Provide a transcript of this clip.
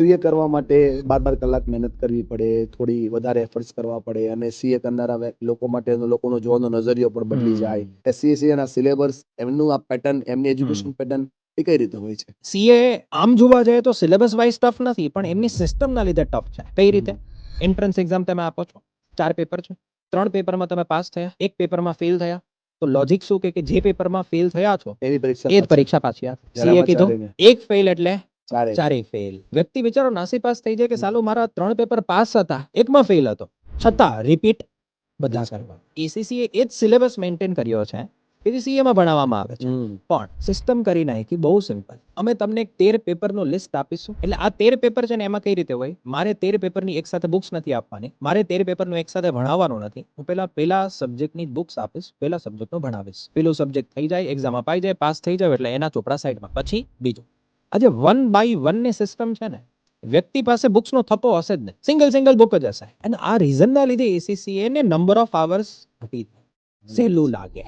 CA કરવા માટે બાર બાર કલાક મહેનત કરવી પડે થોડી વધારે એફર્ટ્સ કરવા પડે અને સીએ કરનારા લોકો માટે લોકોનો જોવાનો નજરિયો પણ બદલી. જાય. એસસીએસસી ના સિલેબસ એમનું આ પેટર્ન એમની એજ્યુકેશન પેટર્ન એ કઈ રીતે હોય છે? સીએ આમ જોવા જઈએ તો સિલેબસ વાઇઝ ટફ નથી પણ એમની સિસ્ટમના લીધે ટફ છે. કઈ રીતે? એન્ટ્રન્સ એક્ઝામ તમે આપો છો. ચાર પેપર છે. ત્રણ પેપરમાં તમે પાસ થયા. એક પેપરમાં ફેલ થયા. તો લોજિક શું કે કે જે પેપરમાં ફેલ થયા છો એ પરીક્ષા પાછી સીએ કીધું. એક ફેલ એટલે ચારેય ફેલ વ્યક્તિ બિચારો નાસી પાસ થઈ જાય કે સાલું મારા ત્રણ પેપર પાસ હતા એકમાં ફેલ હતો. છતાં રિપીટ બધા કરવા. એસીસીએ એ જ સિલેબસ મેન્ટેન કર્યો છે. એસીસીએમાં ભણાવવામાં આવે છે. પણ સિસ્ટમ કરી નાખી બહુ સિમ્પલ અમે તમને તેર પેપરનો લિસ્ટ આપીશું. એટલે આ તેર પેપર છે ને એમાં કઈ રીતે હોય? મારે તેર પેપરની એક સાથે બુક્સ નથી આપવાની. મારે તેર પેપરનું એક સાથે ભણાવવાનું નથી. હું પેલા પેલા સબ્જેક્ટની બુક્સ આપીશ. પેલા સબ્જેક્ટનું ભણાવીશ. પેલું સબ્જેક્ટ થઈ જાય એક્ઝામ અપાઈ જાય પાસ થઈ જાય એટલે એના ચોપડા સાઈડમાં પછી બીજું. આજે વન બાય વનની સિસ્ટમ છે ને, વ્યક્તિ પાસે બુક્સનો થપ્પો હશે જ નહીં. સિંગલ સિંગલ બુક જ હશે. અને આ રીઝનના લીધે એસીસીએ ને નંબર ઓફ આવર્સ ઘટી. સહેલું લાગે.